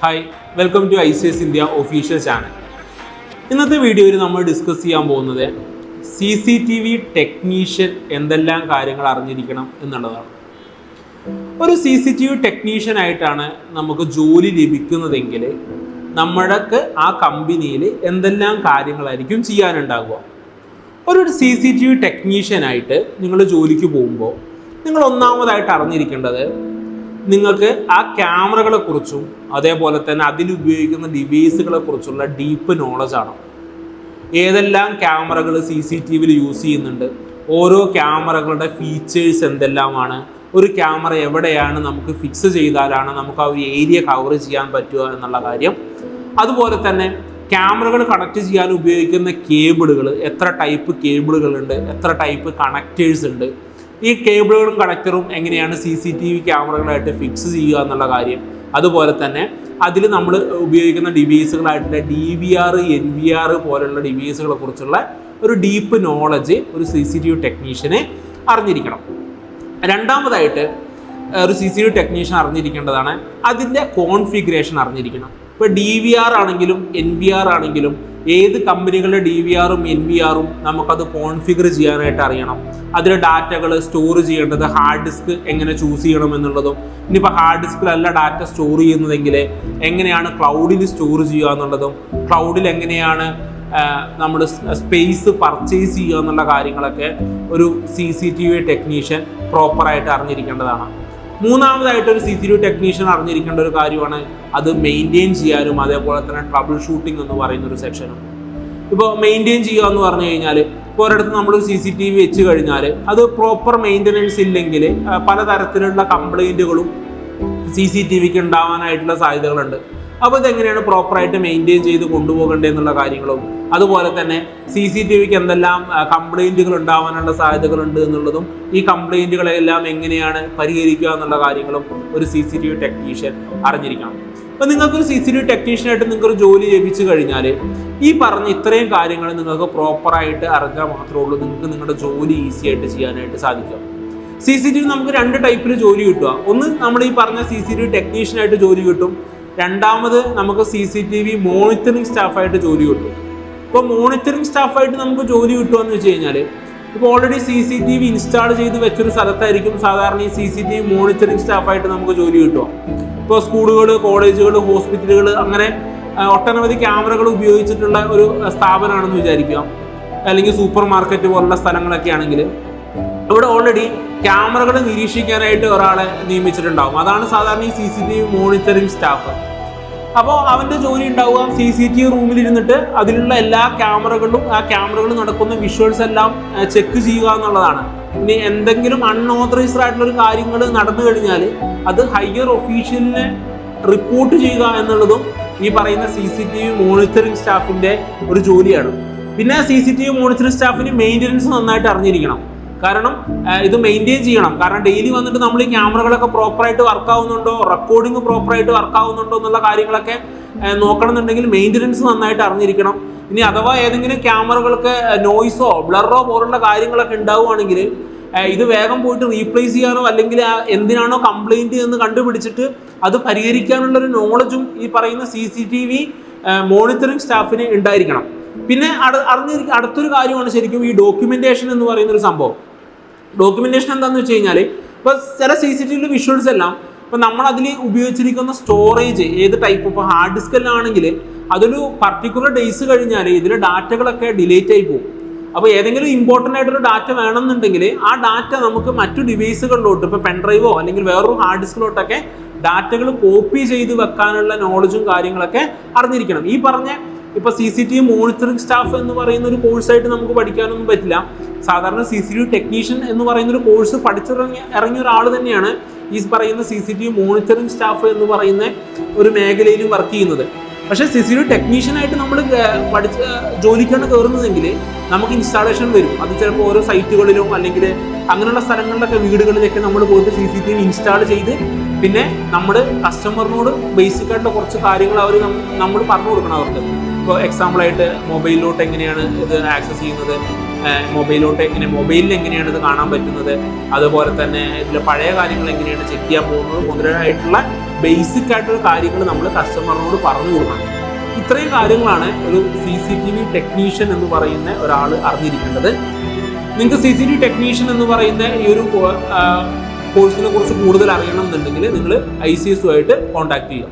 Hi welcome to I C S India official channel ഇന്നത്തെ വീഡിയോയിൽ നമ്മൾ ഡിസ്കസ് ചെയ്യാൻ പോകുന്നത് C C T V technician എന്തെല്ലാം കാര്യങ്ങൾ അറിഞ്ഞിരിക്കണം എന്നുള്ളതാണ്. ഒരു C C T V technician ആയിട്ടാണ് നമുക്ക് ജോലി ലഭിക്കുന്നതെങ്കിൽ നമ്മൾക്ക് ആ കമ്പനിയിൽ എന്തെല്ലാം കാര്യങ്ങളായിരിക്കും ചെയ്യാനുണ്ടാകുക ഒരു സി സി ടി വി ടെക്നീഷ്യനായിട്ട് നിങ്ങൾ ജോലിക്ക് പോകുമ്പോൾ നിങ്ങൾ ഒന്നാമതായിട്ട് അറിഞ്ഞിരിക്കേണ്ടത് നിങ്ങൾക്ക് ആ ക്യാമറകളെ കുറിച്ചും അതേപോലെ തന്നെ അതിലുപയോഗിക്കുന്ന ഡിവൈസുകളെ കുറിച്ചുള്ള ഡീപ്പ് ആണ്. ഏതെല്ലാം ക്യാമറകൾ സി സി ടി വിയിൽ യൂസ് ചെയ്യുന്നുണ്ട്? ഓരോ ക്യാമറകളുടെ ഫീച്ചേഴ്സ് എന്തെല്ലാമാണ്? ഒരു ക്യാമറ എവിടെയാണ് നമുക്ക് ഫിക്സ് ചെയ്താലാണ് നമുക്ക് ആ ഒരു ഏരിയ കവർ ചെയ്യാൻ പറ്റുക എന്നുള്ള കാര്യം. അതുപോലെ തന്നെ ക്യാമറകൾ കണക്ട് ചെയ്യാൻ ഉപയോഗിക്കുന്ന കേബിളുകൾ എത്ര ടൈപ്പ് കേബിളുകളുണ്ട് എത്ര ടൈപ്പ് കണക്റ്റേഴ്സ് ഉണ്ട് ഈ കേബിളുകളും കണക്ടറും എങ്ങനെയാണ് സി സി ടി വി ക്യാമറകളായിട്ട് ഫിക്സ് ചെയ്യുക എന്നുള്ള കാര്യം. അതുപോലെ തന്നെ അതിൽ നമ്മൾ ഉപയോഗിക്കുന്ന ഡിവൈസുകളായിട്ടുള്ള D V R N V R പോലുള്ള ഡിവൈസുകളെ കുറിച്ചുള്ള ഒരു ഡീപ്പ് നോളജ് ഒരു സി സി ടി വി ടെക്നീഷ്യനെ അറിഞ്ഞിരിക്കണം. രണ്ടാമതായിട്ട് ഒരു C C T V technician അറിഞ്ഞിരിക്കേണ്ടതാണ്. അതിന്റെ കോൺഫിഗറേഷൻ അറിഞ്ഞിരിക്കണം. ഇപ്പോൾ ഡി വി ആർ ആണെങ്കിലും എൻ വി ആർ ആണെങ്കിലും ഏത് കമ്പനികളുടെ ഡി വി ആറും എൻ വി ആറും നമുക്കത് കോൺഫിഗർ ചെയ്യാനായിട്ട് അറിയണം. അതിൽ ഡാറ്റകൾ സ്റ്റോർ ചെയ്യേണ്ടത് ഹാർഡ് ഡിസ്ക് എങ്ങനെ ചൂസ് ചെയ്യണം എന്നുള്ളതും ഇനിയിപ്പോൾ ഹാർഡ് ഡിസ്കിലല്ല ഡാറ്റ സ്റ്റോർ ചെയ്യുന്നതെങ്കിൽ എങ്ങനെയാണ് ക്ലൗഡിൽ സ്റ്റോർ ചെയ്യുക എന്നുള്ളതും ക്ലൗഡിൽ എങ്ങനെയാണ് നമ്മൾ സ്പേസ് പർച്ചേസ് ചെയ്യുക എന്നുള്ള കാര്യങ്ങളൊക്കെ ഒരു C C T V technician പ്രോപ്പറായിട്ട് അറിഞ്ഞിരിക്കേണ്ടതാണ്. മൂന്നാമതായിട്ട് ഒരു സി സി ടി ടെക്നീഷ്യൻ അറിഞ്ഞിരിക്കേണ്ട ഒരു കാര്യമാണ് അത് മെയിന്റെയിൻ ചെയ്യാനും അതേപോലെ തന്നെ ട്രബിൾ ഷൂട്ടിംഗ് എന്ന് പറയുന്ന ഒരു സെക്ഷനും ഇപ്പോൾ മെയിന്റെയിൻ ചെയ്യുക എന്ന് പറഞ്ഞു കഴിഞ്ഞാൽ ഇപ്പോൾ ഒരിടത്ത് നമ്മൾ സി സി ടി വി വെച്ച് കഴിഞ്ഞാൽ അത് പ്രോപ്പർ മെയിന്റനൻസ് ഇല്ലെങ്കിൽ പലതരത്തിലുള്ള കംപ്ലൈന്റുകളും സി സി ടി വിക്ക് ഉണ്ടാവാനായിട്ടുള്ള സാധ്യതകളുണ്ട്. അപ്പോൾ ഇതെങ്ങനെയാണ് പ്രോപ്പറായിട്ട് മെയിന്റെയിൻ ചെയ്ത് കൊണ്ടുപോകേണ്ടത് എന്നുള്ള കാര്യങ്ങളും അതുപോലെ തന്നെ സി സി ടി വിക്ക് എന്തെല്ലാം കംപ്ലൈന്റുകൾ ഉണ്ടാവാനുള്ള സാധ്യതകളുണ്ട് എന്നുള്ളതും ഈ കംപ്ലൈന്റുകളെല്ലാം എങ്ങനെയാണ് പരിഹരിക്കുക എന്നുള്ള കാര്യങ്ങളും ഒരു C C T V technician അറിഞ്ഞിരിക്കണം. അപ്പോൾ നിങ്ങൾക്കൊരു സി സി ടി വി ടെക്നീഷ്യനായിട്ട് നിങ്ങൾക്കൊരു ജോലി ലഭിച്ചു കഴിഞ്ഞാൽ ഈ പറഞ്ഞ ഇത്രയും കാര്യങ്ങൾ നിങ്ങൾക്ക് പ്രോപ്പറായിട്ട് അറിഞ്ഞാൽ മാത്രമേ ഉള്ളൂ നിങ്ങൾക്ക് നിങ്ങളുടെ ജോലി ഈസി ആയിട്ട് ചെയ്യാനായിട്ട് സാധിക്കും സി സി ടി വി നമുക്ക് രണ്ട് ടൈപ്പിൽ ജോലി കിട്ടുക. ഒന്ന് നമ്മൾ ഈ പറഞ്ഞ സി സി ടി വി ടെക്നീഷ്യനായിട്ട് ജോലി കിട്ടും. രണ്ടാമത് നമുക്ക് C C T V monitoring സ്റ്റാഫായിട്ട് ജോലി കിട്ടും. ഇപ്പോൾ മോണിറ്ററിംഗ് സ്റ്റാഫായിട്ട് നമുക്ക് ജോലി കിട്ടുമെന്ന് വെച്ച് കഴിഞ്ഞാൽ ഇപ്പോൾ already C C T V install ചെയ്ത് വെച്ചൊരു സ്ഥലത്തായിരിക്കും സാധാരണ ഈ C C T V monitoring സ്റ്റാഫായിട്ട് നമുക്ക് ജോലി കിട്ടുക. ഇപ്പോൾ സ്കൂളുകൾ കോളേജുകൾ ഹോസ്പിറ്റലുകൾ അങ്ങനെ ഒട്ടനവധി ക്യാമറകൾ ഉപയോഗിച്ചിട്ടുള്ള ഒരു സ്ഥാപനമാണെന്ന് വിചാരിക്കുക. അല്ലെങ്കിൽ സൂപ്പർ മാർക്കറ്റ് പോലുള്ള സ്ഥലങ്ങളൊക്കെ ആണെങ്കിൽ ഇവിടെ ഓൾറെഡി ക്യാമറകൾ നിരീക്ഷിക്കാനായിട്ട് ഒരാളെ നിയമിച്ചിട്ടുണ്ടാവും. അതാണ് സാധാരണ ഈ C C T V monitoring staff അപ്പോൾ അവന്റെ ജോലി ഉണ്ടാവുക സി സി ടി വി റൂമിൽ ഇരുന്നിട്ട് അതിലുള്ള എല്ലാ ക്യാമറകളിലും ആ ക്യാമറകൾ നടക്കുന്ന വിഷ്വൽസ് എല്ലാം ചെക്ക് ചെയ്യുക എന്നുള്ളതാണ്. ഇനി എന്തെങ്കിലും അൺഓതറൈസ്ഡ് ആയിട്ടുള്ള ഒരു കാര്യങ്ങൾ നടന്നു കഴിഞ്ഞാൽ അത് ഹയർ ഒഫീഷ്യലിനെ റിപ്പോർട്ട് ചെയ്യുക എന്നുള്ളതും ഈ പറയുന്ന C C T V monitoring സ്റ്റാഫിന്റെ ഒരു ജോലിയാണ്. പിന്നെ C C T V monitoring സ്റ്റാഫിന് maintenance നന്നായിട്ട് അറിഞ്ഞിരിക്കണം. കാരണം ഇത് മെയിന്റെയിൻ ചെയ്യണം. കാരണം ഡെയിലി വന്നിട്ട് നമ്മൾ ഈ ക്യാമറകളൊക്കെ പ്രോപ്പറായിട്ട് വർക്ക് ആവുന്നുണ്ടോ? റെക്കോർഡിംഗ് പ്രോപ്പറായിട്ട് വർക്ക് ആവുന്നുണ്ടോ എന്നുള്ള കാര്യങ്ങളൊക്കെ നോക്കണമെന്നുണ്ടെങ്കിൽ മെയിന്റനൻസ് നന്നായിട്ട് അറിഞ്ഞിരിക്കണം. ഇനി അഥവാ ഏതെങ്കിലും ക്യാമറകൾക്ക് നോയ്സോ ബ്ലറോ പോലുള്ള കാര്യങ്ങളൊക്കെ ഉണ്ടാവുകയാണെങ്കിൽ ഇത് വേഗം പോയിട്ട് റീപ്ലേസ് ചെയ്യാനോ അല്ലെങ്കിൽ എന്തിനാണോ കംപ്ലൈന്റ് എന്ന് കണ്ടുപിടിച്ചിട്ട് അത് പരിഹരിക്കാനുള്ളൊരു നോളജും ഈ പറയുന്ന C C T V monitoring സ്റ്റാഫിന് ഉണ്ടായിരിക്കണം. പിന്നെ അറിഞ്ഞിരിക്ക അടുത്തൊരു കാര്യമാണ് ശരിക്കും ഈ ഡോക്യുമെന്റേഷൻ എന്ന് പറയുന്ന ഒരു സംഭവം. ഡോക്യുമെന്റേഷൻ എന്താണെന്ന് വെച്ച് കഴിഞ്ഞാൽ ഇപ്പോൾ ചില C C T V visuals എല്ലാം ഇപ്പോൾ നമ്മൾ അതിൽ ഉപയോഗിച്ചിരിക്കുന്ന സ്റ്റോറേജ് ഏത് ടൈപ്പ് ഇപ്പോൾ ഹാർഡ് ഡിസ്കെല്ലാണെങ്കിൽ അതൊരു പർട്ടിക്കുലർ ഡേയ്സ് കഴിഞ്ഞാൽ ഇതിലെ ഡാറ്റകളൊക്കെ ഡിലേറ്റ് ആയി പോകും. അപ്പോൾ ഏതെങ്കിലും ഇമ്പോർട്ടന്റ് ആയിട്ടൊരു ഡാറ്റ വേണമെന്നുണ്ടെങ്കിൽ ആ ഡാറ്റ നമുക്ക് മറ്റു ഡിവൈസുകളിലോട്ട് ഇപ്പോൾ പെൻഡ്രൈവോ അല്ലെങ്കിൽ വേറൊരു ഹാർഡ് ഡിസ്കിലോട്ടൊക്കെ ഡാറ്റകൾ കോപ്പി ചെയ്ത് വെക്കാനുള്ള നോളജും കാര്യങ്ങളൊക്കെ അറിഞ്ഞിരിക്കണം. ഈ പറഞ്ഞ ഇപ്പോൾ C C T monitoring staff എന്ന് പറയുന്ന ഒരു കോഴ്സായിട്ട് നമുക്ക് പഠിക്കാനൊന്നും പറ്റില്ല. സാധാരണ C C T V technician എന്ന് പറയുന്ന ഒരു കോഴ്സ് പഠിച്ചിറങ്ങി ഇറങ്ങിയ ഒരാൾ തന്നെയാണ് ഈ പറയുന്ന C C T V monitoring staff എന്ന് പറയുന്ന ഒരു മേഖലയിൽ വർക്ക് ചെയ്യുന്നത്. പക്ഷേ സി സി ടി വി ടെക്നീഷ്യനായിട്ട് നമ്മൾ പഠിച്ച് ജോലിക്കാണ് കയറുന്നതെങ്കിൽ നമുക്ക് ഇൻസ്റ്റാളേഷൻ വരും. അത് ചിലപ്പോൾ ഓരോ സൈറ്റുകളിലും അല്ലെങ്കിൽ അങ്ങനെയുള്ള സ്ഥലങ്ങളിലൊക്കെ വീടുകളിലൊക്കെ നമ്മൾ പോയിട്ട് C C T V install ചെയ്ത് പിന്നെ നമ്മൾ കസ്റ്റമറിനോട് ബേസിക് ആയിട്ടുള്ള കുറച്ച് കാര്യങ്ങൾ അവർ നമ്മൾ പറഞ്ഞു കൊടുക്കണം അവർക്ക്. ഇപ്പോൾ എക്സാമ്പിളായിട്ട് മൊബൈലിലോട്ട് എങ്ങനെയാണ് ഇത് ആക്സസ് ചെയ്യുന്നത്? മൊബൈലിലോട്ട് എങ്ങനെ മൊബൈലിൽ എങ്ങനെയാണ് ഇത് കാണാൻ പറ്റുന്നത്? അതുപോലെ തന്നെ ഇതിലെ പഴയ കാര്യങ്ങൾ എങ്ങനെയാണ് ചെക്ക് ചെയ്യാൻ പോകുന്നത്? മുതലായിട്ടുള്ള ബേസിക് ആയിട്ടുള്ള കാര്യങ്ങൾ നമ്മൾ കസ്റ്റമറിനോട് പറഞ്ഞു കൊടുക്കണം. ഇത്രയും കാര്യങ്ങളാണ് ഒരു C C T V technician എന്ന് പറയുന്ന ഒരാൾ അറിഞ്ഞിരിക്കേണ്ടത്. നിങ്ങൾക്ക് സി സി ടി ടെക്നീഷ്യൻ എന്ന് പറയുന്ന ഈ ഒരു കോഴ്സിനെ കുറിച്ച് കൂടുതൽ അറിയണം എന്നുണ്ടെങ്കിൽ നിങ്ങൾ ഐ സി എസുമായിട്ട് കോൺടാക്ട് ചെയ്യുക.